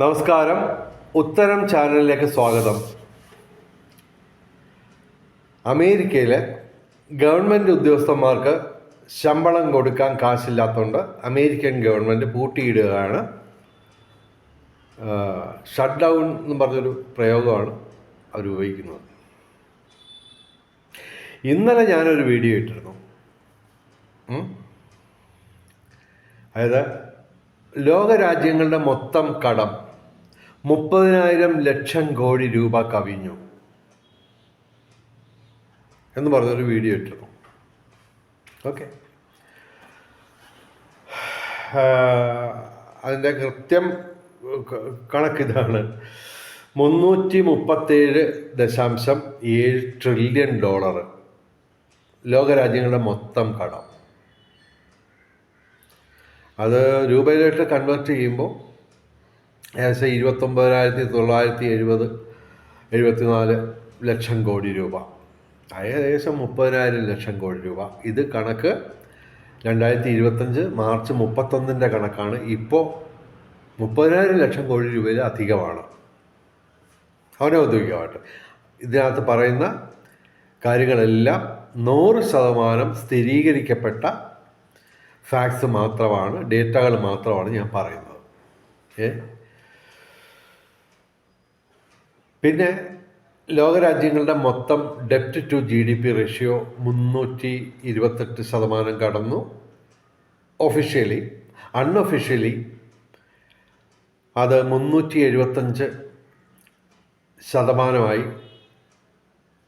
നമസ്കാരം. ഉത്തരം ചാനലിലേക്ക് സ്വാഗതം. അമേരിക്കയിലെ ഗവൺമെന്റ് ഉദ്യോഗസ്ഥന്മാർക്ക് ശമ്പളം കൊടുക്കാൻ കാശില്ലാത്തതുകൊണ്ട് അമേരിക്കൻ ഗവൺമെന്റ് പൂട്ടിയിടുകയാണ്. ഷട്ട് ഡൗൺ എന്ന് പറഞ്ഞൊരു പ്രയോഗമാണ് അവർ ഉപയോഗിക്കുന്നത്. ഇന്നലെ ഞാനൊരു വീഡിയോ ഇട്ടിരുന്നു. അതായത് ലോകരാജ്യങ്ങളുടെ മൊത്തം കടം മുപ്പതിനായിരം ലക്ഷം കോടി രൂപ കവിഞ്ഞു. എന്ന് പറഞ്ഞൊരു വീഡിയോ ഇട്ടിരുന്നു ഓക്കെ അതിന്റെ കൃത്യം കണക്കിതാണ് മുന്നൂറ്റി മുപ്പത്തേഴ് ദശാംശം ഏഴ് ട്രില്യൺ ഡോളർ ലോകരാജ്യങ്ങളുടെ മൊത്തം കടം. അത് രൂപയിലോട്ട് കൺവേർട്ട് ചെയ്യുമ്പോൾ ഏകദേശം ഇരുപത്തൊമ്പതിനായിരത്തി തൊള്ളായിരത്തി എഴുപത് എഴുപത്തിനാല് ലക്ഷം കോടി രൂപ. ഏകദേശം മുപ്പതിനായിരം ലക്ഷം കോടി രൂപ. ഇത് കണക്ക് രണ്ടായിരത്തി ഇരുപത്തഞ്ച് മാർച്ച് മുപ്പത്തൊന്നിന്റെ കണക്കാണ്. ഇപ്പോൾ മുപ്പതിനായിരം ലക്ഷം കോടി രൂപയിൽ അധികമാണ്. അവനെ ഔദ്യോഗികമായിട്ട് ഇതിനകത്ത് പറയുന്ന കാര്യങ്ങളെല്ലാം നൂറ് ശതമാനം സ്ഥിരീകരിക്കപ്പെട്ട ഫാക്ട്സ് മാത്രമാണ് ഡേറ്റകൾ മാത്രമാണ് ഞാൻ പറയുന്നത്. ഏ? പിന്നെ ലോകരാജ്യങ്ങളുടെ മൊത്തം ഡെപ്റ്റ് to G D P ratio മുന്നൂറ്റി ഇരുപത്തെട്ട് ശതമാനം കടന്നു. ഒഫീഷ്യലി അൺഒഫീഷ്യലി അത് മുന്നൂറ്റി എഴുപത്തഞ്ച് ശതമാനമായി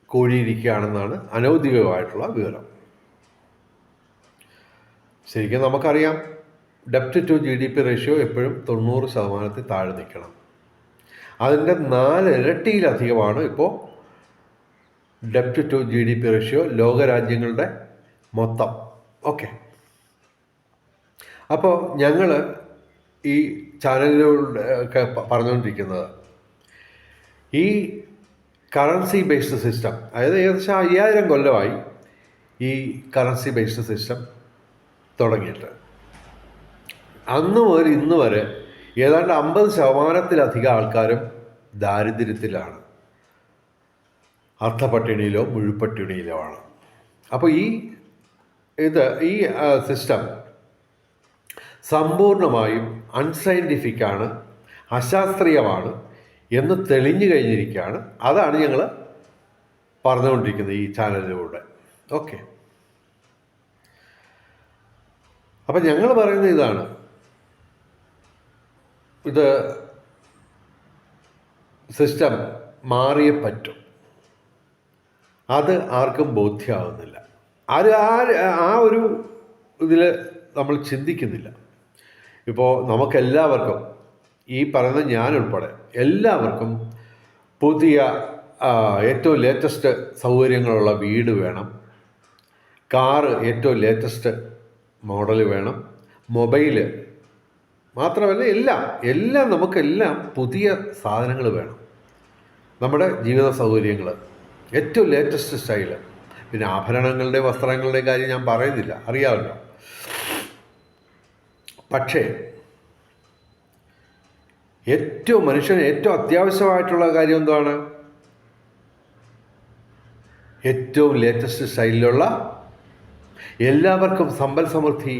കൂടിയിരിക്കുകയാണെന്നാണ് അനൗദ്യോഗികമായിട്ടുള്ള വിവരം. ശരിക്കും നമുക്കറിയാം ഡെപ്റ്റ് to G D P ratio എപ്പോഴും തൊണ്ണൂറ് ശതമാനത്തിൽ താഴെ നിൽക്കണം. അതിന്റെ നാല് ഇരട്ടിയിലധികമാണ് ഇപ്പോൾ ഡെപ്റ്റ് to G D P ratio ലോകരാജ്യങ്ങളുടെ മൊത്തം. ഓക്കെ അപ്പോൾ ഞങ്ങൾ ഈ ചാനലിലൂടെ ഒക്കെ പറഞ്ഞുകൊണ്ടിരിക്കുന്നത് ഈ കറൻസി ബേസ്ഡ് സിസ്റ്റം അതായത് ഏകദേശം അയ്യായിരം കൊല്ലമായി ഈ കറൻസി ബേസ്ഡ് സിസ്റ്റം തുടങ്ങിയിട്ട്. അന്ന് മുതൽ ഇന്ന് വരെ ഏതാണ്ട് അമ്പത് ശതമാനത്തിലധികം ആൾക്കാരും ദാരിദ്ര്യത്തിലാണ്. അർത്ഥപട്ടിണിയിലോ മുഴുപട്ടിണിയിലോ ആണ്. അപ്പോൾ ഈ ഇത് ഈ സിസ്റ്റം സമ്പൂർണമായും അൺസൈന്റിഫിക് ആണ് അശാസ്ത്രീയമാണ് എന്ന് തെളിഞ്ഞു കഴിഞ്ഞിരിക്കുകയാണ്. അതാണ് ഞങ്ങൾ പറഞ്ഞുകൊണ്ടിരിക്കുന്നത് ഈ ചാനലിലൂടെ. ഓക്കെ. അപ്പം ഞങ്ങൾ പറയുന്ന ഇതാണ്. ഇത് സിസ്റ്റം മാറിയേ പറ്റും. അത് ആർക്കും ബോധ്യമാകുന്നില്ല അത് ആ ആ ഒരു ഇതിൽ നമ്മൾ ചിന്തിക്കുന്നില്ല. ഇപ്പോൾ നമുക്കെല്ലാവർക്കും ഈ പറയുന്ന ഞാനുൾപ്പെടെ എല്ലാവർക്കും പുതിയ ഏറ്റവും ലേറ്റസ്റ്റ് സൗകര്യങ്ങളുള്ള വീട് വേണം. കാറ് ഏറ്റവും ലേറ്റസ്റ്റ് മോഡൽ വേണം. മൊബൈൽ മാത്രമല്ല എല്ലാം എല്ലാം നമുക്കെല്ലാം പുതിയ സാധനങ്ങൾ വേണം. നമ്മുടെ ജീവിത സൗകര്യങ്ങൾ ഏറ്റവും ലേറ്റസ്റ്റ് സ്റ്റൈൽ പിന്നെ ആഭരണങ്ങളുടെ വസ്ത്രങ്ങളുടെ കാര്യം ഞാൻ പറയുന്നില്ല അറിയാമല്ലോ. പക്ഷേ ഏറ്റവും മനുഷ്യന് ഏറ്റവും അത്യാവശ്യമായിട്ടുള്ള കാര്യം എന്താണ്? ഏറ്റവും ലേറ്റസ്റ്റ് സ്റ്റൈലിലുള്ള എല്ലാവർക്കും സമ്പൽ സമൃദ്ധി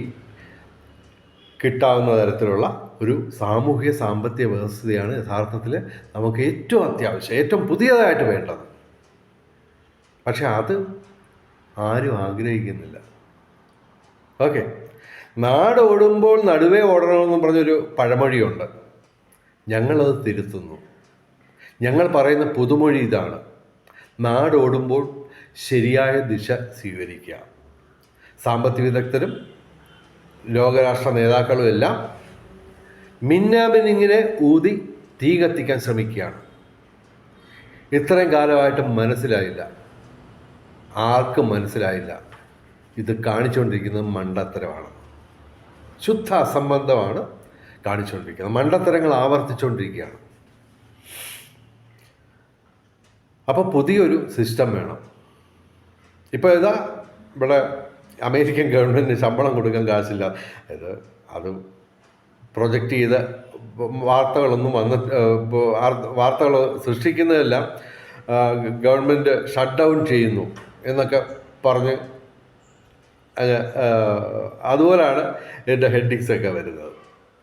കിട്ടാവുന്ന തരത്തിലുള്ള ഒരു സാമൂഹിക സാമ്പത്തിക വ്യവസ്ഥയാണ് യഥാർത്ഥത്തിൽ നമുക്ക് ഏറ്റവും അത്യാവശ്യം ഏറ്റവും പുതിയതായിട്ട് വേണ്ടത്. പക്ഷെ അത് ആരും ആഗ്രഹിക്കുന്നില്ല. ഓക്കെ. നാട് ഓടുമ്പോൾ നടുവേ ഓടണമെന്ന് പറഞ്ഞൊരു പഴമൊഴിയുണ്ട്. ഞങ്ങളത് തിരുത്തുന്നു. ഞങ്ങൾ പറയുന്ന പുതുമൊഴി ഇതാണ്. നാട് ഓടുമ്പോൾ ശരിയായ ദിശ സ്വീകരിക്കുക. സാമ്പത്തിക വിദഗ്ധരും ലോകരാഷ്ട്ര നേതാക്കളും എല്ലാം മിന്നാമിനിങ്ങിനെ ഊതി തീ കത്തിക്കാൻ ശ്രമിക്കുകയാണ്. ഇത്രയും കാലമായിട്ട് മനസ്സിലായില്ല. ആർക്കും മനസ്സിലായില്ല. ഇത് കാണിച്ചുകൊണ്ടിരിക്കുന്നത് മണ്ടത്തരമാണ്. ശുദ്ധ അസംബന്ധമാണ് കാണിച്ചുകൊണ്ടിരിക്കുന്നത്. മണ്ടത്തരങ്ങൾ ആവർത്തിച്ചുകൊണ്ടിരിക്കുകയാണ്. അപ്പോൾ പുതിയൊരു സിസ്റ്റം വേണം. ഇപ്പോൾ ഇതാ ഇവിടെ അമേരിക്കൻ ഗവൺമെന്റിന് ശമ്പളം കൊടുക്കാൻ കാശില്ല. ഇത് അത് പ്രൊജക്റ്റ് ചെയ്ത വാർത്തകളൊന്നും വന്ന് വാർത്തകൾ സൃഷ്ടിക്കുന്നതെല്ലാം ഗവൺമെന്റ് ഷട്ട് ഡൗൺ ചെയ്യുന്നു എന്നൊക്കെ പറഞ്ഞ് അതുപോലാണ് എന്റെ ഹെഡിങ്സൊക്കെ വരുന്നത്.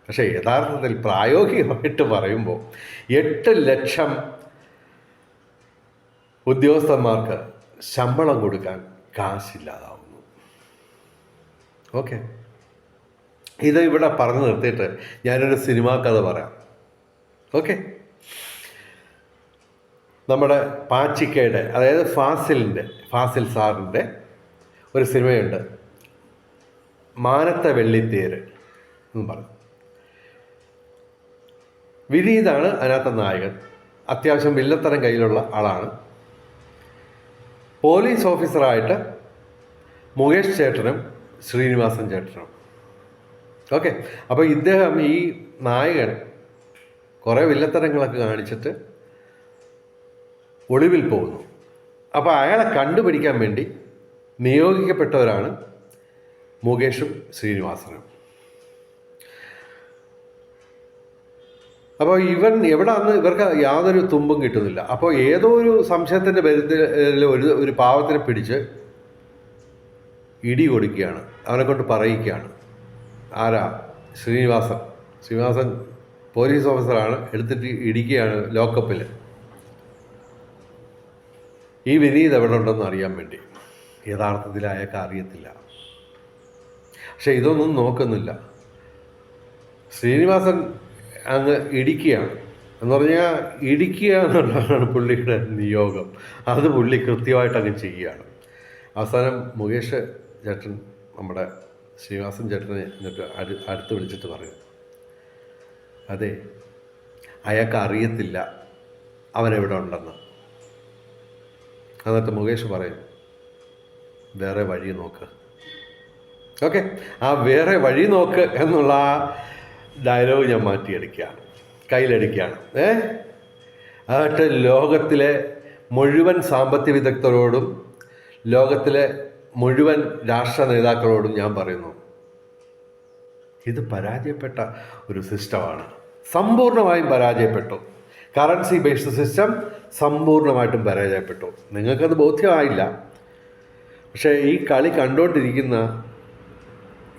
പക്ഷേ യഥാർത്ഥത്തിൽ പ്രായോഗികമായിട്ട് പറയുമ്പോൾ എട്ട് ലക്ഷം ഉദ്യോഗസ്ഥന്മാർക്ക് ശമ്പളം കൊടുക്കാൻ കാശില്ലാതാവുന്നു ഓക്കെ. ഇത് ഇവിടെ പറഞ്ഞു നിർത്തിയിട്ട് ഞാനൊരു സിനിമാ കഥ പറയാം. ഓക്കെ. നമ്മുടെ പാച്ചിക്കയുടെ അതായത് ഫാസിലിന്റെ ഫാസിൽ സാറിന്റെ ഒരു സിനിമയുണ്ട്. മാനത്തെ വെള്ളിത്തേര് എന്ന് പറഞ്ഞു. വിനീതാണ് അതിനകത്തെ നായകൻ. അത്യാവശ്യം വില്ലത്തരം കയ്യിലുള്ള ആളാണ്. പോലീസ് ഓഫീസറായിട്ട് മുകേഷ് ചേട്ടനും ശ്രീനിവാസൻ ചേട്ടനും. ഓക്കെ അപ്പോൾ ഇദ്ദേഹം ഈ നായകൻ കുറേ വില്ലത്തരങ്ങളൊക്കെ കാണിച്ചിട്ട് ഒളിവിൽ പോകുന്നു. അപ്പോൾ അയാളെ കണ്ടുപിടിക്കാൻ വേണ്ടി നിയോഗിക്കപ്പെട്ടവരാണ് മുകേഷും ശ്രീനിവാസനും. അപ്പോൾ ഇവൻ എവിടാന്ന് ഇവർക്ക് യാതൊരു തുമ്പും കിട്ടുന്നില്ല. അപ്പോൾ ഏതോ ഒരു സംശയത്തിന്റെ പേരിൽ ഒരു ഒരു പാവത്തിനെ പിടിച്ച് ഇടി കൊടുക്കുകയാണ്. അവനെ കൊണ്ട് പറയിക്കുകയാണ്. ആരാ? ശ്രീനിവാസൻ. ശ്രീനിവാസൻ പോലീസ് ഓഫീസറാണ്. എടുത്തിട്ട് ഇടിക്കുകയാണ് ലോക്കപ്പിൽ. ഈ വിനീത് എവിടെ ഉണ്ടെന്ന് അറിയാൻ വേണ്ടി. യഥാർത്ഥത്തിൽ അയാൾക്ക് അറിയത്തില്ല പക്ഷെ ഇതൊന്നും നോക്കുന്നില്ല. ശ്രീനിവാസൻ അങ്ങ് ഇടിക്കുകയാണ്. എന്ന് പറഞ്ഞാൽ ഇടിക്കുക എന്നുള്ളതാണ് പുള്ളിയുടെ നിയോഗം. അത് പുള്ളി കൃത്യമായിട്ട് അങ്ങ് ചെയ്യുകയാണ്. അവസാനം മുകേഷ് ചേട്ടൻ നമ്മുടെ ശ്രീനിവാസൻ ചേട്ടനെ എന്നിട്ട് അടു അടുത്ത് വിളിച്ചിട്ട് പറയും. അതെ അയാൾക്ക് അറിയത്തില്ല അവനെവിടെ ഉണ്ടെന്ന്. എന്നിട്ട് മുകേഷ് പറയും വേറെ വഴി നോക്ക്. ഓക്കെ ആ വേറെ വഴി നോക്ക് എന്നുള്ള ആ ഡയലോഗ് ഞാൻ മാറ്റിയെടുക്കുകയാണ്. കയ്യിലെടുക്കുകയാണ്. ഏ? അതൊക്കെ ലോകത്തിലെ മുഴുവൻ സാമ്പത്തിക വിദഗ്ധരോടും ലോകത്തിലെ മുഴുവൻ രാഷ്ട്ര നേതാക്കളോടും ഞാൻ പറയുന്നു ഇത് പരാജയപ്പെട്ട ഒരു സിസ്റ്റമാണ്. സമ്പൂർണമായും പരാജയപ്പെട്ടു. കറൻസി ബേസ്ഡ് സിസ്റ്റം സമ്പൂർണമായിട്ടും പരാജയപ്പെട്ടു. നിങ്ങൾക്കത് ബോധ്യമായില്ല. പക്ഷേ ഈ കളി കണ്ടുകൊണ്ടിരിക്കുന്ന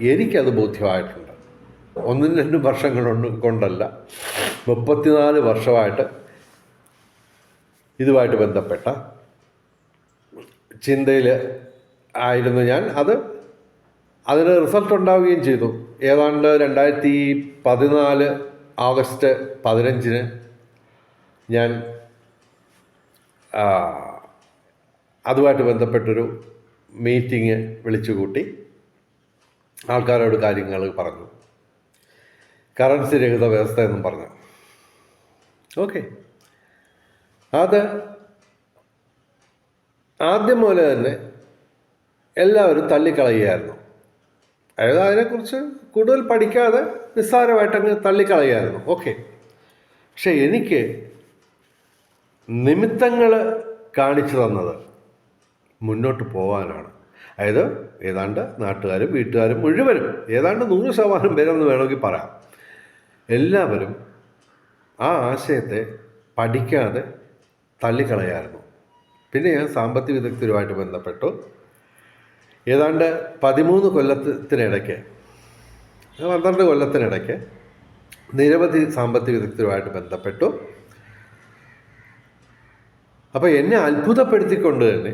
എനിക്കത് ബോധ്യമായിട്ടുണ്ട്. ഒന്നും രണ്ടും വർഷങ്ങൾ കൊണ്ടല്ല മുപ്പത്തിനാല് വർഷമായിട്ട് ഇതുമായിട്ട് ബന്ധപ്പെട്ട ചിന്തയിൽ ആയിരുന്നു ഞാൻ. അത് അതിന് റിസൾട്ട് ഉണ്ടാവുകയും ചെയ്തു. ഏതാണ്ട് രണ്ടായിരത്തി പതിനാല് ആഗസ്റ്റ് പതിനഞ്ചിന് ഞാൻ അതുമായിട്ട് ബന്ധപ്പെട്ടൊരു മീറ്റിംഗ് വിളിച്ചു കൂട്ടി ആൾക്കാരോട് കാര്യങ്ങൾ പറഞ്ഞു. കറൻസി രഹിത വ്യവസ്ഥ എന്നും പറഞ്ഞു. ഓക്കെ. അത് ആദ്യം മുതൽ തന്നെ എല്ലാവരും തള്ളിക്കളയുകയായിരുന്നു. അതായത് അതിനെക്കുറിച്ച് കൂടുതൽ പഠിക്കാതെ നിസ്സാരമായിട്ടങ്ങ് തള്ളിക്കളയുമായിരുന്നു ഓക്കെ പക്ഷെ എനിക്ക് നിമിത്തങ്ങൾ കാണിച്ചു തന്നത് മുന്നോട്ട് പോകാനാണ് അതായത് ഏതാണ്ട് നാട്ടുകാരും വീട്ടുകാരും മുഴുവനും ഏതാണ്ട് നൂറ് ശതമാനം പേരെന്ന് വേണമെങ്കിൽ പറയാം. എല്ലാവരും ആ ആശയത്തെ പഠിക്കാതെ തള്ളിക്കളയായിരുന്നു. പിന്നെ ഞാൻ സാമ്പത്തിക വിദഗ്ധരുമായിട്ട് ബന്ധപ്പെട്ടു. ഏതാണ്ട് പതിമൂന്ന് കൊല്ലത്തിനിടയ്ക്ക് പന്ത്രണ്ട് കൊല്ലത്തിനിടയ്ക്ക് നിരവധി സാമ്പത്തിക വിദഗ്ധരുമായിട്ട് ബന്ധപ്പെട്ടു. അപ്പോൾ എന്നെ അത്ഭുതപ്പെടുത്തിക്കൊണ്ട് തന്നെ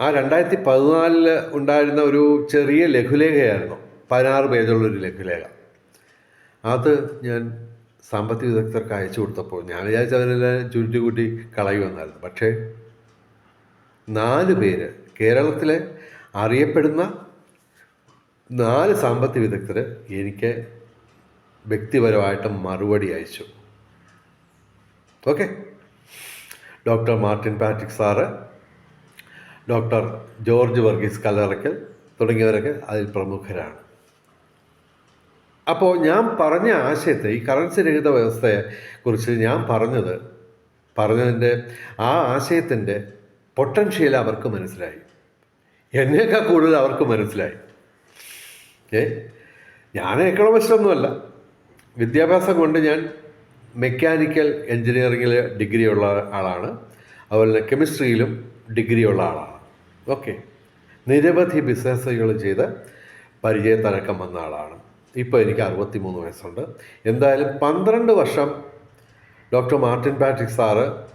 ആ രണ്ടായിരത്തി പതിനാലിൽ ഉണ്ടായിരുന്ന ഒരു ചെറിയ ലഘുലേഖയായിരുന്നു പതിനാറ് പേജുള്ളൊരു ലഘുലേഖ. അത് ഞാൻ സാമ്പത്തിക വിദഗ്ധർക്ക് അയച്ചു കൊടുത്തപ്പോൾ ഞാൻ വിചാരിച്ചവരെല്ലാം ചുരുട്ടി കൂട്ടി കളയുമെന്നായിരുന്നു. പക്ഷേ നാല് പേര് കേരളത്തിലെ അറിയപ്പെടുന്ന നാല് സാമ്പത്തിക വിദഗ്ധർ എനിക്ക് വ്യക്തിപരമായിട്ട് മറുപടി അയച്ചു. Okay. Doctor Martin Patrick sir doctor George Varghese Kallarakkal തുടങ്ങിയവരൊക്കെ അതിൽ പ്രമുഖരാണ്. അപ്പോൾ ഞാൻ പറഞ്ഞ ആശയത്തെ ഈ കറൻസി രഹിത വ്യവസ്ഥയെ കുറിച്ച് ഞാൻ പറഞ്ഞത് പറഞ്ഞതിന്റെ ആ ആശയത്തിന്റെ പൊട്ടൻഷ്യൽ അവർക്ക് മനസ്സിലായി. എന്നേക്കാൾ കൂടുതൽ അവർക്ക് മനസ്സിലായി. ഏ? ഞാൻ എക്കണോമിസ്റ്റ് ഒന്നുമല്ല. വിദ്യാഭ്യാസം കൊണ്ട് ഞാൻ മെക്കാനിക്കൽ എൻജിനീയറിങ്ങിൽ ഡിഗ്രി ഉള്ള ആളാണ്. അതുപോലെ തന്നെ കെമിസ്ട്രിയിലും ഡിഗ്രി ഉള്ള ആളാണ്. ഓക്കെ നിരവധി ബിസിനസ്സുകൾ ചെയ്ത് പരിചയത്തിറക്കം വന്ന ആളാണ്. ഇപ്പോൾ എനിക്ക് അറുപത്തി മൂന്ന് വയസ്സുണ്ട്. എന്തായാലും പന്ത്രണ്ട് വർഷം ഡോക്ടർ മാർട്ടിൻ പാട്രിക് സാറ്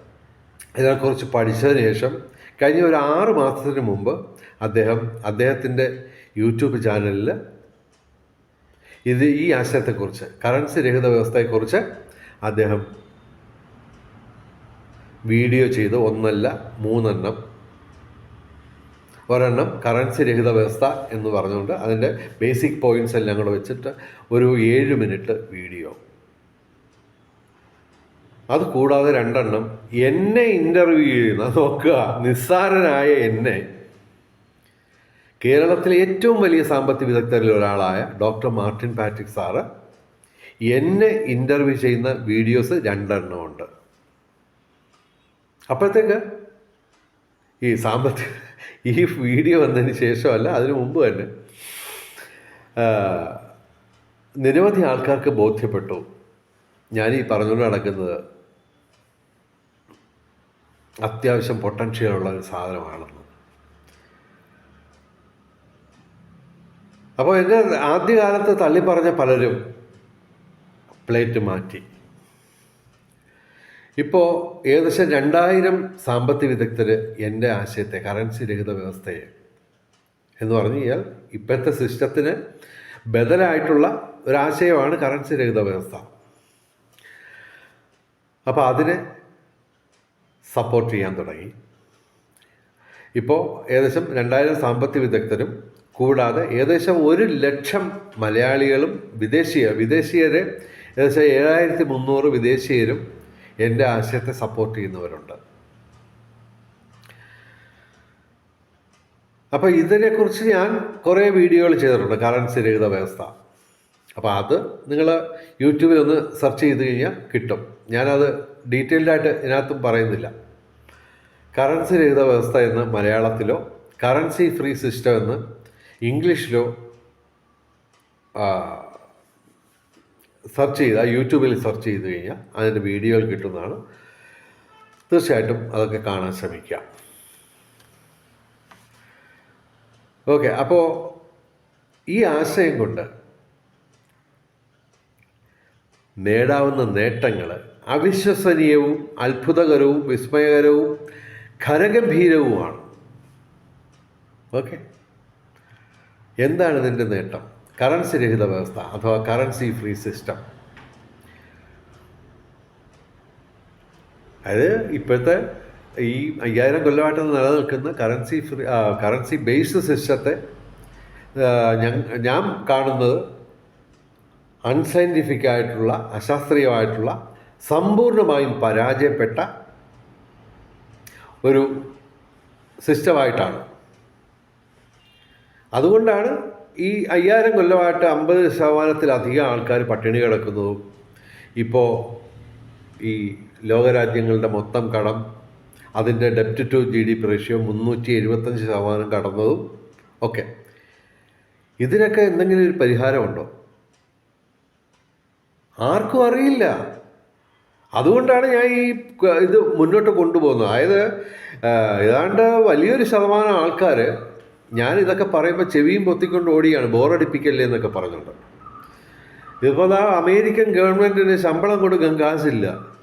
ഇതിനെക്കുറിച്ച് പഠിച്ചതിന് ശേഷം കഴിഞ്ഞ ഒരു ആറ് മാസത്തിന് മുമ്പ് അദ്ദേഹം അദ്ദേഹത്തിന്റെ യൂട്യൂബ് ചാനലിൽ ഇത് ഈ ആശയത്തെക്കുറിച്ച് കറൻസി രഹിത വ്യവസ്ഥയെക്കുറിച്ച് അദ്ദേഹം വീഡിയോ ചെയ്ത് ഒന്നല്ല മൂന്നെണ്ണം. ഒരെണ്ണം കറൻസി രഹിത വ്യവസ്ഥ എന്ന് പറഞ്ഞുകൊണ്ട് അതിന്റെ ബേസിക് പോയിന്റ്സ് എല്ലാം കൂടെ വെച്ചിട്ട് ഒരു ഏഴ് മിനിറ്റ് വീഡിയോ അത് കൂടാതെ രണ്ടെണ്ണം എന്നെ ഇന്റർവ്യൂ ചെയ്യുന്ന നോക്കുക നിസ്സാരനായ എന്നെ. കേരളത്തിലെ ഏറ്റവും വലിയ സാമ്പത്തിക വിദഗ്ധരിൽ ഒരാളായ ഡോക്ടർ മാർട്ടിൻ പാട്രിക് സാറ് എന്നെ ഇന്റർവ്യൂ ചെയ്യുന്ന വീഡിയോസ് രണ്ടെണ്ണമുണ്ട് അപ്പോഴത്തേക്ക് ഈ സാമ്പത്തിക ഈ വീഡിയോ വന്നതിന് ശേഷമല്ല അതിനു മുമ്പ് തന്നെ നിരവധി ആൾക്കാർക്ക് ബോധ്യപ്പെട്ടു ഞാൻ ഈ പറഞ്ഞുകൊണ്ട് നടക്കുന്നത്. അത്യാവശ്യം പൊട്ടൻഷ്യലുള്ള ഒരു സാധനമാണെന്ന്. അപ്പോൾ എന്റെ ആദ്യകാലത്ത് തള്ളി പറഞ്ഞ പലരും പ്ലേറ്റ് മാറ്റി. ഇപ്പോൾ ഏകദേശം രണ്ടായിരം സാമ്പത്തിക വിദഗ്ധർ എന്റെ ആശയത്തെ കറൻസി രഹിത വ്യവസ്ഥയെ എന്ന് പറഞ്ഞു കഴിഞ്ഞാൽ ഇപ്പോഴത്തെ സിസ്റ്റത്തിന് ബദലായിട്ടുള്ള ഒരാശയമാണ് കറൻസി രഹിത വ്യവസ്ഥ. അപ്പോൾ അതിനെ സപ്പോർട്ട് ചെയ്യാൻ തുടങ്ങി. ഇപ്പോൾ ഏകദേശം രണ്ടായിരം സാമ്പത്തിക വിദഗ്ധരും കൂടാതെ ഏകദേശം ഒരു ലക്ഷം മലയാളികളും വിദേശീയ വിദേശീയരെ ഏകദേശം ഏഴായിരത്തി മുന്നൂറ് വിദേശീയരും എന്റെ ആശയത്തെ സപ്പോർട്ട് ചെയ്യുന്നവരുണ്ട്. അപ്പോൾ ഇതിനെക്കുറിച്ച് ഞാൻ കുറേ വീഡിയോകൾ ചെയ്തിട്ടുണ്ട് കറൻസി രഹിത വ്യവസ്ഥ. അപ്പോൾ അത് നിങ്ങൾ യൂട്യൂബിൽ ഒന്ന് സെർച്ച് ചെയ്ത് കഴിഞ്ഞാൽ കിട്ടും. ഞാനത് ഡീറ്റെയിൽഡായിട്ട് ഇതിനകത്തും പറയുന്നില്ല. കറൻസി രഹിത വ്യവസ്ഥ എന്ന് മലയാളത്തിലോ കറൻസി ഫ്രീ സിസ്റ്റം എന്ന് ഇംഗ്ലീഷിലോ സെർച്ച് ചെയ്താൽ യൂട്യൂബിൽ സെർച്ച് ചെയ്ത് കഴിഞ്ഞാൽ അതിന്റെ വീഡിയോകൾ കിട്ടുന്നതാണ്. തീർച്ചയായിട്ടും അതൊക്കെ കാണാൻ ശ്രമിക്കുക ഓക്കെ അപ്പോൾ ഈ ആശയം കൊണ്ട് നേടാവുന്ന നേട്ടങ്ങൾ അവിശ്വസനീയവും അത്ഭുതകരവും വിസ്മയകരവും ഖരഗംഭീരവുമാണ് ഓക്കെ? എന്താണ് ഇതിന്റെ നേട്ടം? കറൻസി രഹിത വ്യവസ്ഥ അഥവാ കറൻസി ഫ്രീ സിസ്റ്റം അത് ഇപ്പോഴത്തെ ഈ അയ്യായിരം കൊല്ലമായിട്ട് നിലനിൽക്കുന്ന കറൻസി ഫ്രീ കറൻസി ബേസ്ഡ് സിസ്റ്റത്തെ ഞാൻ കാണുന്നത് അൺസയന്റിഫിക് ആയിട്ടുള്ള അശാസ്ത്രീയമായിട്ടുള്ള സമ്പൂർണമായും പരാജയപ്പെട്ട ഒരു സിസ്റ്റമായിട്ടാണ് അതുകൊണ്ടാണ് ഈ അയ്യായിരം കൊല്ലമായിട്ട് അമ്പത് ശതമാനത്തിലധികം ആൾക്കാർ പട്ടിണി കിടക്കുന്നതും ഇപ്പോൾ ഈ ലോകരാജ്യങ്ങളുടെ മൊത്തം കടം അതിന്റെ ഡെപ്റ്റ് to G D P ratio മുന്നൂറ്റി എഴുപത്തഞ്ച് ശതമാനം കടന്നതും ഒക്കെ. ഇതിനൊക്കെ എന്തെങ്കിലും ഒരു പരിഹാരമുണ്ടോ? ആർക്കും അറിയില്ല. അതുകൊണ്ടാണ് ഞാൻ ഈ ഇത് മുന്നോട്ട് കൊണ്ടുപോകുന്നത്. അതായത് ഏതാണ്ട് വലിയൊരു ശതമാനം ആൾക്കാർ ഞാൻ ഇതൊക്കെ പറയുമ്പോൾ ചെവിയും പൊത്തിക്കൊണ്ട് ഓടിയാണ്. ബോറടിപ്പിക്കല്ലേ എന്നൊക്കെ പറഞ്ഞുകൊണ്ട് ഇപ്പോൾ ആ അമേരിക്കൻ ഗവൺമെന്റിന് ശമ്പളം കൊടുക്കാൻ കാശില്ല.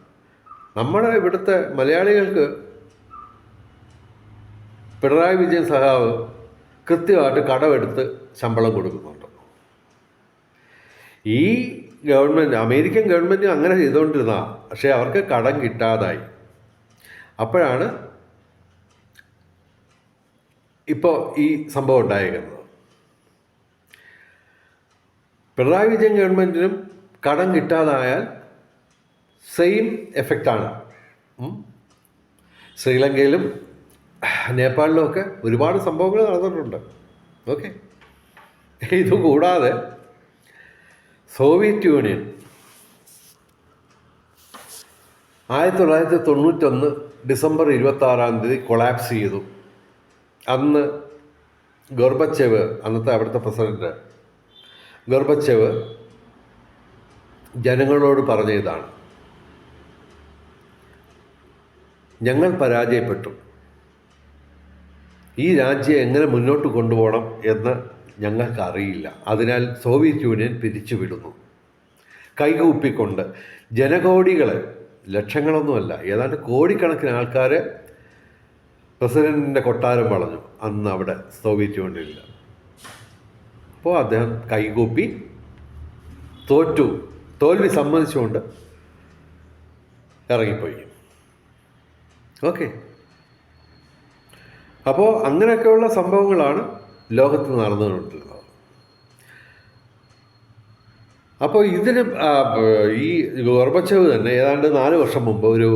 നമ്മുടെ ഇവിടുത്തെ മലയാളികൾക്ക് പിണറായി വിജയൻ സഹാവ് കൃത്യമായിട്ട് കടമെടുത്ത് ശമ്പളം കൊടുക്കുന്നുണ്ട്. ഈ ഗവൺമെന്റ് അമേരിക്കൻ ഗവൺമെന്റ് അങ്ങനെ ചെയ്തുകൊണ്ടിരുന്ന പക്ഷേ അവർക്ക് കടം കിട്ടാതായി. അപ്പോഴാണ് ഇപ്പോൾ ഈ സംഭവം ഉണ്ടായിരിക്കുന്നത് പിണറായി വിജയൻ ഗവൺമെന്റിനും കടം കിട്ടാതായാൽ സെയിം എഫക്റ്റാണ് ശ്രീലങ്കയിലും നേപ്പാളിലും ഒക്കെ ഒരുപാട് സംഭവങ്ങൾ നടന്നിട്ടുണ്ട്. ഓക്കെ. ഇതുകൂടാതെ സോവിയറ്റ് യൂണിയൻ ആയിരത്തി തൊള്ളായിരത്തി തൊണ്ണൂറ്റൊന്ന് ഡിസംബർ ഇരുപത്തി ആറാം തീയതി കൊളാപ്സ് ചെയ്തു. അന്ന് ഗോർബച്ചേവ് അന്നത്തെ അവിടുത്തെ പ്രസിഡന്റ് ഗോർബച്ചേവ് ജനങ്ങളോട് പറഞ്ഞ ഇതാണ് ഞങ്ങൾ പരാജയപ്പെട്ടു. ഈ രാജ്യം എങ്ങനെ മുന്നോട്ട് കൊണ്ടുപോകണം എന്ന് ഞങ്ങൾക്കറിയില്ല. അതിനാൽ സോവിയറ്റ് യൂണിയൻ പിരിച്ചുവിടുന്നു കൈകൂപ്പിക്കൊണ്ട് ജനകോടികളെ ലക്ഷങ്ങളൊന്നുമല്ല ഏതാണ്ട് കോടിക്കണക്കിന് ആൾക്കാർ പ്രസിഡന്റിന്റെ കൊട്ടാരം വളഞ്ഞു. അന്ന് അവിടെ സോവിയറ്റ് യൂണിയനിൽ അപ്പോൾ അദ്ദേഹം കൈകൂപ്പി തോറ്റു. തോൽവി സമ്മതിച്ചുകൊണ്ട് ഇറങ്ങിപ്പോയി. ഓക്കെ. അപ്പോൾ അങ്ങനെയൊക്കെയുള്ള സംഭവങ്ങളാണ് ലോകത്ത് നടന്നുകൊണ്ടിരുന്നത്. അപ്പോൾ ഇതിന് ഈ ഗോർബച്ചവ് തന്നെ ഏതാണ്ട് നാല് വർഷം മുമ്പ് ഒരു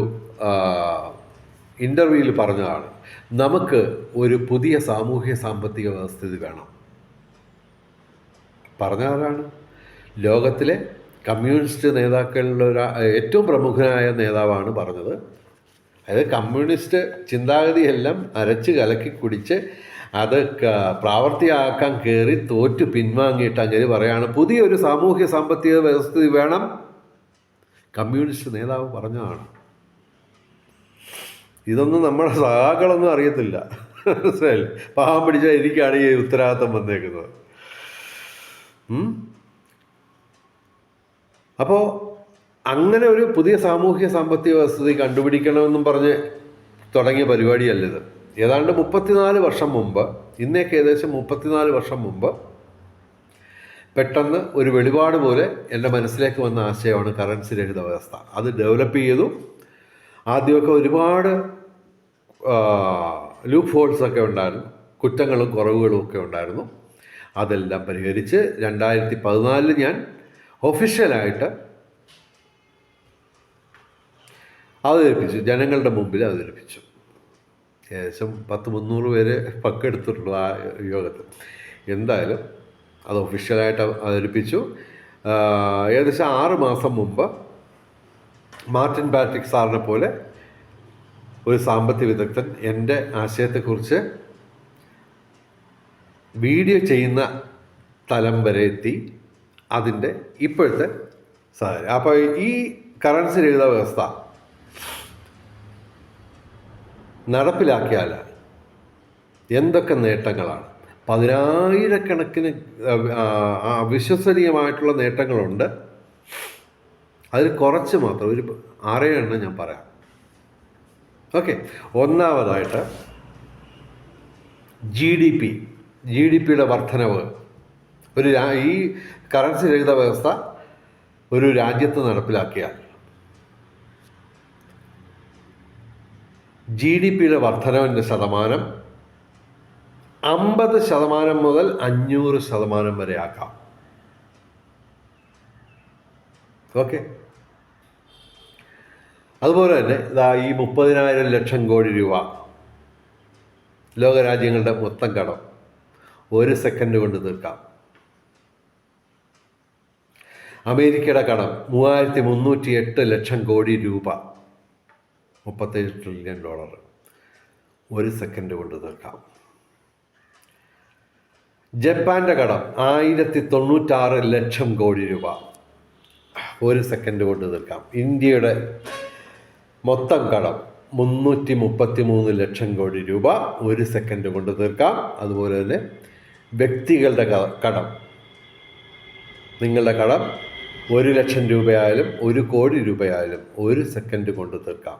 ഇന്റർവ്യൂവിൽ പറഞ്ഞതാണ് നമുക്ക് ഒരു പുതിയ സാമൂഹ്യ സാമ്പത്തിക വ്യവസ്ഥിതി വേണം. പറഞ്ഞ ആരാണ് ലോകത്തിലെ കമ്മ്യൂണിസ്റ്റ് നേതാക്കളിൽ ഏറ്റവും പ്രമുഖനായ നേതാവാണ് പറഞ്ഞത്. അതായത് കമ്മ്യൂണിസ്റ്റ് ചിന്താഗതിയെല്ലാം അരച്ച് കലക്കി കുടിച്ച് അത് പ്രാവർത്തിയാക്കാൻ കയറി തോറ്റു പിൻവാങ്ങിയിട്ട് അങ്ങനെ പറയാണ് പുതിയൊരു സാമൂഹ്യ സാമ്പത്തിക വ്യവസ്ഥിതി വേണം. കമ്മ്യൂണിസ്റ്റ് നേതാവ് പറഞ്ഞതാണ്. ഇതൊന്നും നമ്മുടെ സഹാക്കളൊന്നും അറിയത്തില്ല. മനസ്സിലായില്ലേ? പാവം പിടിച്ച എനിക്കാണ് ഈ ഉത്തരവാദിത്തം വന്നേക്കുന്നത്? അപ്പോൾ അങ്ങനെ ഒരു പുതിയ സാമൂഹ്യ സാമ്പത്തിക വ്യവസ്ഥ കണ്ടുപിടിക്കണമെന്നും പറഞ്ഞ് തുടങ്ങിയ പരിപാടിയല്ലിത്. ഏതാണ്ട് മുപ്പത്തിനാല് വർഷം മുമ്പ് ഇന്നേക്ക് ഏകദേശം മുപ്പത്തിനാല് വർഷം മുമ്പ് പെട്ടെന്ന് ഒരു വെളിപാട് പോലെ എന്റെ മനസ്സിലേക്ക് വന്ന ആശയമാണ് കറൻസി രഹിത വ്യവസ്ഥ. അത് ഡെവലപ്പ് ചെയ്തു. ആദ്യമൊക്കെ ഒരുപാട് ലൂപ്പ് ഹോൾസൊക്കെ ഉണ്ടായിരുന്നു. കുറ്റങ്ങളും കുറവുകളും ഒക്കെ ഉണ്ടായിരുന്നു. അതെല്ലാം പരിഹരിച്ച് രണ്ടായിരത്തി പതിനാലിൽ ഞാൻ ഒഫീഷ്യലായിട്ട് അവതരിപ്പിച്ചു. ജനങ്ങളുടെ മുമ്പിൽ അവതരിപ്പിച്ചു. ഏകദേശം പത്ത് മുന്നൂറ് പേര് പക്കെടുത്തിട്ടുള്ളൂ ആ യോഗത്തിൽ. എന്തായാലും അത് ഒഫീഷ്യലായിട്ട് അവതരിപ്പിച്ചു. ഏകദേശം ആറ് മാസം മുമ്പ് മാർട്ടിൻ ബാറ്റിക് സാറിനെ പോലെ ഒരു സാമ്പത്തിക വിദഗ്ധൻ എന്റെ ആശയത്തെക്കുറിച്ച് വീഡിയോ ചെയ്യുന്ന തലം വരെ എത്തി അതിന്റെ ഇപ്പോഴത്തെ സാഹചര്യം. അപ്പോൾ ഈ കറൻസി രഹിത വ്യവസ്ഥ നടപ്പിലാക്കിയാൽ എന്തൊക്കെ നേട്ടങ്ങളാണ്? പതിനായിരക്കണക്കിന് അവിശ്വസനീയമായിട്ടുള്ള നേട്ടങ്ങളുണ്ട്. അതിൽ കുറച്ച് മാത്രം ഒരു ആറേ എണ്ണം ഞാൻ പറയാം. ഓക്കെ ഒന്നാമതായിട്ട് G D P G D പിയുടെ വർധനവ് ഒരു ഈ കറൻസി രഹിത വ്യവസ്ഥ ഒരു രാജ്യത്ത് നടപ്പിലാക്കിയാൽ. ജി ഡി പിയുടെ വർധനവിന്റെ ശതമാനം അമ്പത് ശതമാനം മുതൽ അഞ്ഞൂറ് ശതമാനം വരെ ആക്കാം. ഓക്കെ അതുപോലെ തന്നെ ഇതാ ഈ മുപ്പതിനായിരം ലക്ഷം കോടി രൂപ ലോകരാജ്യങ്ങളുടെ മൊത്തം കടം ഒരു സെക്കൻഡ് കൊണ്ട് തീർക്കാം. അമേരിക്കയുടെ കടം മൂവായിരത്തി മുന്നൂറ്റി എട്ട് ലക്ഷം കോടി രൂപ. മുപ്പത്തേഴ് ട്രില്യൺ ഡോളർ ഒരു സെക്കൻഡ് കൊണ്ട് തീർക്കാം. ജപ്പാന്റെ കടം ആയിരത്തി തൊണ്ണൂറ്റാറ് ലക്ഷം കോടി രൂപ. ഒരു സെക്കൻഡ് കൊണ്ട് തീർക്കാം. ഇന്ത്യയുടെ മൊത്തം കടം മുന്നൂറ്റി മുപ്പത്തി മൂന്ന് ലക്ഷം കോടി രൂപ ഒരു സെക്കൻഡ് കൊണ്ട് തീർക്കാം. അതുപോലെ തന്നെ വ്യക്തികളുടെ കടം. നിങ്ങളുടെ കടം ഒരു ലക്ഷം രൂപയായാലും ഒരു കോടി രൂപയായാലും ഒരു സെക്കൻഡ് കൊണ്ട് തീർക്കാം.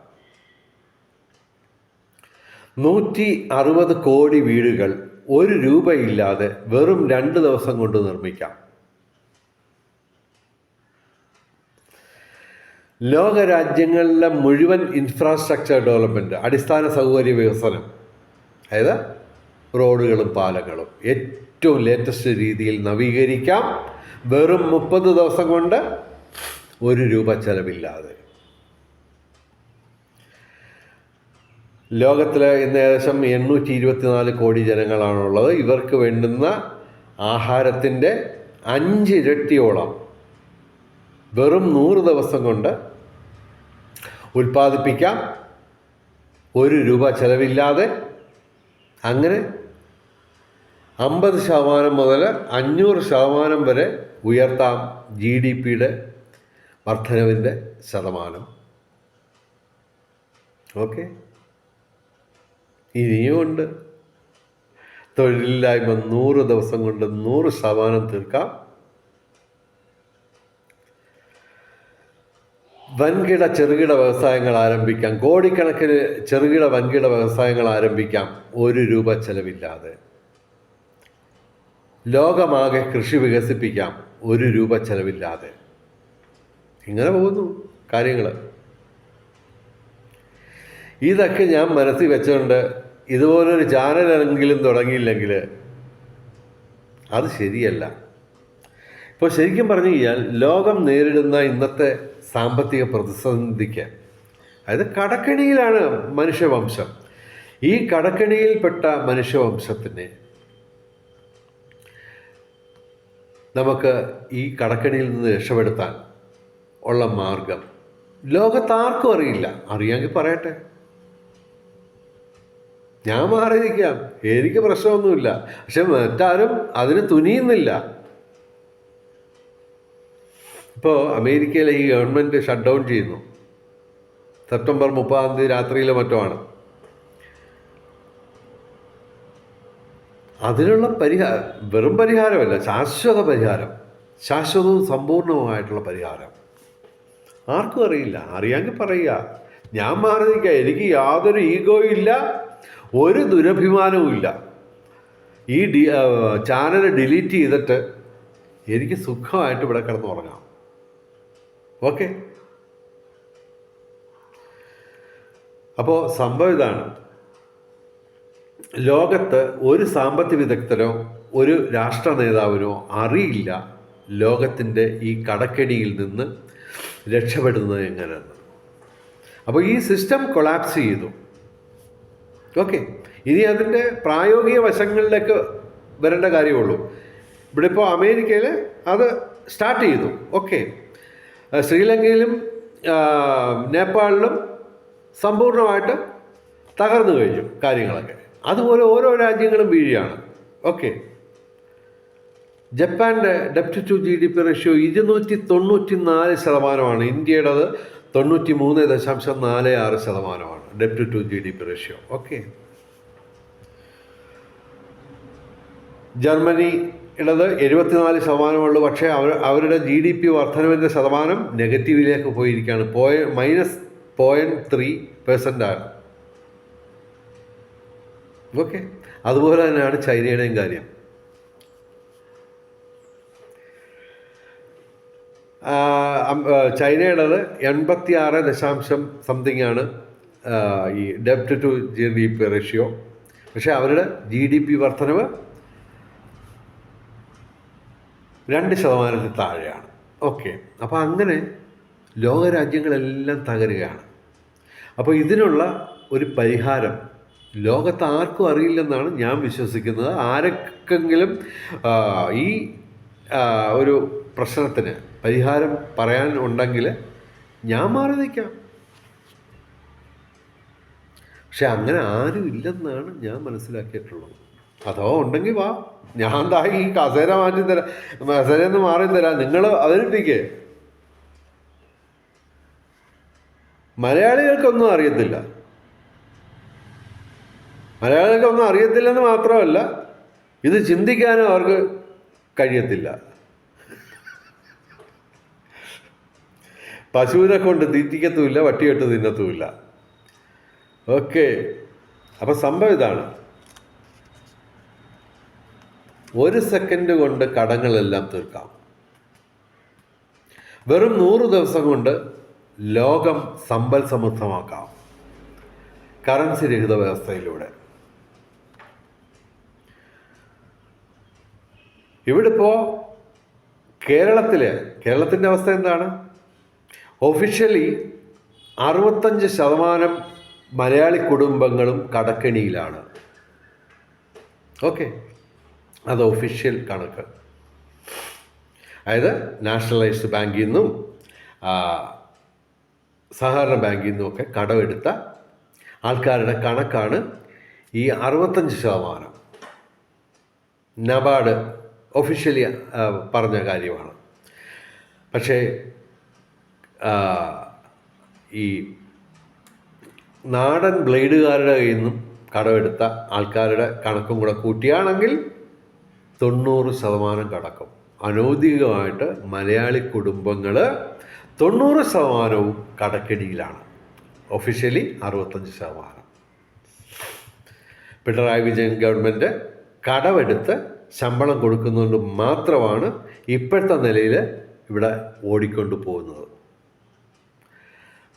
നൂറ്റി അറുപത് കോടി വീടുകൾ ഒരു രൂപയില്ലാതെ വെറും രണ്ട് ദിവസം കൊണ്ട് നിർമ്മിക്കാം. ലോകരാജ്യങ്ങളിലെ മുഴുവൻ ഇൻഫ്രാസ്ട്രക്ചർ ഡെവലപ്മെന്റ് അടിസ്ഥാന സൗകര്യ വികസനം അതായത് റോഡുകളും പാലങ്ങളും ഏറ്റവും ലേറ്റസ്റ്റ് രീതിയിൽ നവീകരിക്കാം. വെറും മുപ്പത് ദിവസം കൊണ്ട് ഒരു രൂപ ചെലവില്ലാതെ. ലോകത്തിൽ ഇന്ന് ഏകദേശം എണ്ണൂറ്റി ഇരുപത്തിനാല് കോടി ജനങ്ങളാണുള്ളത്. ഇവർക്ക് വേണ്ടുന്ന ആഹാരത്തിന്റെ അഞ്ച് ഇരട്ടിയോളം വെറും നൂറ് ദിവസം കൊണ്ട് ഉൽപ്പാദിപ്പിക്കാം. ഒരു രൂപ ചെലവില്ലാതെ അങ്ങനെ അമ്പത് ശതമാനം മുതൽ അഞ്ഞൂറ് ശതമാനം വരെ ഉയർത്താം ജി ഡി പിയുടെ വർധനവിന്റെ ശതമാനം. ഓക്കെ? ഇനിയുമുണ്ട് തൊഴിലില്ലായ്മ നൂറ് ദിവസം കൊണ്ട് നൂറ് ശതമാനം തീർക്കാം. വൻകിട ചെറുകിട വ്യവസായങ്ങൾ ആരംഭിക്കാം. കോടിക്കണക്കിന് ചെറുകിട വൻകിട വ്യവസായങ്ങൾ ആരംഭിക്കാം. ഒരു രൂപ ചെലവില്ലാതെ. ലോകമാകെ കൃഷി വികസിപ്പിക്കാം. ഒരു രൂപ ചെലവില്ലാതെ. ഇങ്ങനെ പോകുന്നു കാര്യങ്ങൾ ഇതൊക്കെ ഞാൻ മനസ്സിൽ വെച്ചുകൊണ്ട് ഇതുപോലൊരു ചാനലെങ്കിലും തുടങ്ങിയില്ലെങ്കിൽ അത് ശരിയല്ല. ഇപ്പോൾ ശരിക്കും പറഞ്ഞു കഴിഞ്ഞാൽ ലോകം നേരിടുന്ന ഇന്നത്തെ സാമ്പത്തിക പ്രതിസന്ധിക്ക്. അതായത് കടക്കണിയിലാണ് മനുഷ്യവംശം. ഈ കടക്കണിയിൽപ്പെട്ട മനുഷ്യവംശത്തിന് നമുക്ക് ഈ കടക്കണിയിൽ നിന്ന് രക്ഷപ്പെടുത്താൻ ഉള്ള മാർഗം ലോകത്താർക്കും അറിയില്ല. അറിയാമെങ്കിൽ പറയട്ടെ. ഞാൻ മാറി നിൽക്കാം എനിക്ക് പ്രശ്നമൊന്നുമില്ല. പക്ഷെ മറ്റാരും അതിന് തുനിയുന്നില്ല. ഇപ്പോൾ അമേരിക്കയിലെ ഈ ഗവൺമെന്റ് ഷട്ട് ഡൗൺ ചെയ്യുന്നു. സെപ്റ്റംബർ മുപ്പതാം തീയതി രാത്രിയിലെ മറ്റോ ആണ് അതിനുള്ള പരിഹാരം വെറും പരിഹാരമല്ല ശാശ്വത പരിഹാരം. ശാശ്വതവും സമ്പൂർണവുമായിട്ടുള്ള പരിഹാരം. ആർക്കും അറിയില്ല. അറിയാമെങ്കിൽ പറയുക. ഞാൻ മാറി നിൽക്കുക എനിക്ക് യാതൊരു ഈഗോയും ഇല്ല. ഒരു ദുരഭിമാനവും ഇല്ല. ഈ ഡി ചാനൽ ഡിലീറ്റ് ചെയ്തിട്ട് എനിക്ക് സുഖമായിട്ട് ഇവിടെ കിടന്ന് ഉറങ്ങാം ഓക്കെ. അപ്പോൾ സംഭവം ഇതാണ്. ലോകത്ത് ഒരു സാമ്പത്തിക വിദഗ്ധരോ ഒരു രാഷ്ട്ര നേതാവിനോ അറിയില്ല ലോകത്തിന്റെ ഈ കടക്കെണിയിൽ നിന്ന് രക്ഷപ്പെടുന്നത് എങ്ങനെയാണ് അപ്പോൾ ഈ സിസ്റ്റം കൊളാപ്സ് ചെയ്തു. ഓക്കെ. ഇനി അതിന്റെ പ്രായോഗിക വശങ്ങളിലേക്ക് വരേണ്ട കാര്യമുള്ളൂ. ഇവിടെ ഇപ്പോൾ അമേരിക്കയിൽ അത് സ്റ്റാർട്ട് ചെയ്തു. ഓക്കെ. ശ്രീലങ്കയിലും നേപ്പാളിലും സമ്പൂർണമായിട്ട് തകർന്നു കഴിഞ്ഞു കാര്യങ്ങളൊക്കെ. അതുപോലെ ഓരോ രാജ്യങ്ങളും വീഴുകയാണ് ഓക്കെ. ജപ്പാന്റെ ഡെപ്റ്റ് to G D P ratio ഇരുന്നൂറ്റി തൊണ്ണൂറ്റി നാല് ശതമാനമാണ്. ഇന്ത്യയുടേത് തൊണ്ണൂറ്റി മൂന്ന് ദശാംശം നാല് ആറ് ശതമാനമാണ് ഡെപ്റ്റ് to G D P ratio. Okay. ജർമ്മനിയുടേത് എഴുപത്തിനാല് ശതമാനമുള്ളൂ പക്ഷേ അവർ അവരുടെ ജി ഡി പി വർധനവിന്റെ ശതമാനം നെഗറ്റീവിലേക്ക് പോയിരിക്കുകയാണ്. പോയ മൈനസ് പോയിന്റ് ത്രീ പെർസെന്റ് ആണ്. ഓക്കെ. അതുപോലെ തന്നെയാണ് ചൈനയുടെയും കാര്യം. ചൈനയുടേത് എൺപത്തി ആറ് ദശാംശം സംതിങ് ആണ് ഈ ഡെപ്റ്റ് to G D P ratio പക്ഷേ അവരുടെ ജി ഡി പി വർധനവ് രണ്ട് ശതമാനത്തിൽ താഴെയാണ്. ഓക്കെ അപ്പോൾ അങ്ങനെ ലോകരാജ്യങ്ങളെല്ലാം തകരുകയാണ്. അപ്പോൾ ഇതിനുള്ള ഒരു പരിഹാരം ലോകത്ത് ആർക്കും അറിയില്ലെന്നാണ് ഞാൻ വിശ്വസിക്കുന്നത്. ആരൊക്കെങ്കിലും ഈ ഒരു പ്രശ്നത്തിന് പരിഹാരം പറയാൻ ഉണ്ടെങ്കിൽ ഞാൻ മാറി നിൽക്കാം. പക്ഷെ അങ്ങനെ ആരും ഇല്ലെന്നാണ് ഞാൻ മനസ്സിലാക്കിയിട്ടുള്ളത്. അതോ ഉണ്ടെങ്കിൽ വാ. ഞാൻ ദാ ഈ കസേര മാറ്റി തരാം കസേര നിന്ന് മാറി തരാം. നിങ്ങൾ അവതരിപ്പിക്കേ മലയാളികൾക്കൊന്നും അറിയത്തില്ല. മലയാളികൾക്കൊന്നും അറിയത്തില്ലെന്ന് മാത്രമല്ല ഇത് ചിന്തിക്കാനും അവർക്ക് കഴിയത്തില്ല. പശുവിനെ കൊണ്ട് തീറ്റിക്കത്തുമില്ല വട്ടിയിട്ട് തിന്നത്തുമില്ല. ഓക്കെ. അപ്പം സംഭവം ഇതാണ്. ഒരു സെക്കൻഡ് കൊണ്ട് കടങ്ങളെല്ലാം തീർക്കാം. വെറും നൂറ് ദിവസം കൊണ്ട് ലോകം സമ്പൽ സമൃദ്ധമാക്കാം. കറൻസി രഹിത വ്യവസ്ഥയിലൂടെ. ഇവിടെ ഇപ്പോൾ കേരളത്തിൽ കേരളത്തിന്റെ അവസ്ഥ എന്താണ്? ഒഫീഷ്യലി അറുപത്തഞ്ച് ശതമാനം മലയാളി കുടുംബങ്ങളും കടക്കെണിയിലാണ്. ഓക്കെ അത് ഒഫീഷ്യൽ കണക്ക്. അതായത് നാഷണലൈസ്ഡ് ബാങ്കിൽ നിന്നും സഹകരണ ബാങ്കിൽ നിന്നും ഒക്കെ കടമെടുത്ത ആൾക്കാരുടെ കണക്കാണ് ഈ അറുപത്തഞ്ച് ശതമാനം. നബാർഡ് ഒഫീഷ്യലി പറഞ്ഞ കാര്യമാണ്. പക്ഷേ ഈ നാടൻ ബ്ലേഡുകാരുടെ കയ്യിൽ നിന്നും കടമെടുത്ത ആൾക്കാരുടെ കണക്കും കൂടെ കൂട്ടിയാണെങ്കിൽ തൊണ്ണൂറ് ശതമാനം കടക്കും. അനൗദ്യോഗികമായിട്ട് മലയാളി കുടുംബങ്ങൾ തൊണ്ണൂറ് ശതമാനവും കടക്കെടിയിലാണ് ഒഫീഷ്യലി അറുപത്തഞ്ച് ശതമാനം. പിണറായി വിജയൻ ഗവൺമെന്റ് കടമെടുത്ത് ശമ്പളം കൊടുക്കുന്നതുകൊണ്ട് മാത്രമാണ് ഇപ്പോഴത്തെ നിലയിൽ ഇവിടെ ഓടിക്കൊണ്ടു പോകുന്നത്.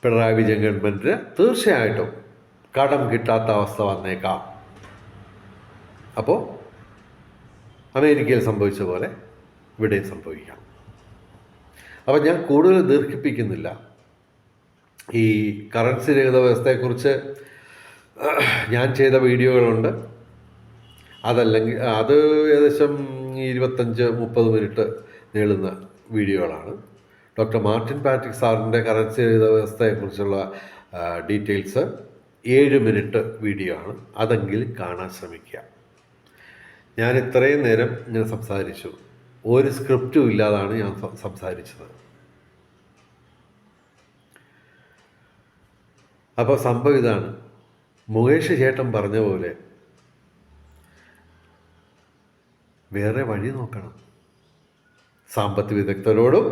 പിണറായി വിജയൻ ഗവൺമെന്റിന് തീർച്ചയായിട്ടും കടം കിട്ടാത്ത അവസ്ഥ വന്നേക്കാം. അപ്പോൾ അമേരിക്കയിൽ സംഭവിച്ച പോലെ ഇവിടെയും സംഭവിക്കാം. അപ്പം ഞാൻ കൂടുതൽ ദീർഘിപ്പിക്കുന്നില്ല. ഈ കറൻസി രഹിത വ്യവസ്ഥയെക്കുറിച്ച് ഞാൻ ചെയ്ത വീഡിയോകളുണ്ട്. അതല്ലെങ്കിൽ അത് ഏകദേശം ഇരുപത്തഞ്ച് മുപ്പത് മിനിറ്റ് നീളുന്ന വീഡിയോകളാണ്. ഡോക്ടർ മാർട്ടിൻ പാട്രിക് സാറിന്റെ കറൻസി രഹിത വ്യവസ്ഥയെക്കുറിച്ചുള്ള ഡീറ്റെയിൽസ് ഏഴ് മിനിറ്റ് വീഡിയോ ആണ്. അതെങ്കിൽ കാണാൻ ശ്രമിക്കുക. ഞാൻ ഇത്രയും നേരം ഞാൻ സംസാരിച്ചു. ഒരു സ്ക്രിപ്റ്റും ഇല്ലാതാണ് ഞാൻ സംസാരിച്ചത്. അപ്പോൾ സംഭവം ഇതാണ്. മുകേഷ് ചേട്ടൻ പറഞ്ഞ പോലെ വേറെ വഴി നോക്കണം. സാമ്പത്തിക വിദഗ്ധരോടും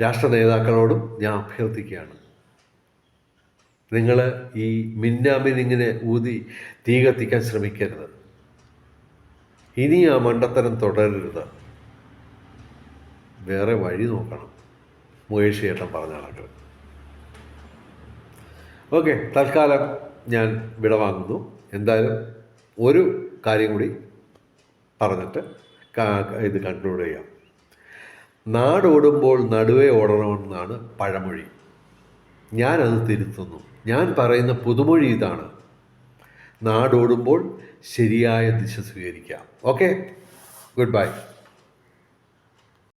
രാഷ്ട്ര നേതാക്കളോടും ഞാൻ അഭ്യർത്ഥിക്കുകയാണ്. നിങ്ങൾ ഈ മിന്നാമിനിങ്ങനെ ഊതി തീ കത്തിക്കാൻ ശ്രമിക്കരുത്. ഇനി ആ മണ്ടത്തരം തുടരരുത്. വേറെ വഴി നോക്കണം. മുകേഷ് ചേട്ടൻ പറഞ്ഞ കണക്ക്. ഓക്കെ തൽക്കാലം ഞാൻ വിടവാങ്ങുന്നു എന്തായാലും ഒരു കാര്യം കൂടി പറഞ്ഞിട്ട് ഇത് കൺക്ലൂഡ് ചെയ്യാം. നാടോടുമ്പോൾ നടുവേ ഓടണമെന്നാണ് പഴമൊഴി. ഞാനത് തിരുത്തുന്നു. ഞാൻ പറയുന്ന പുതുമൊഴി ഇതാണ്. നാടോടുമ്പോൾ ശരിയായ ദിശ സ്വീകരിക്കാം. Okay good bye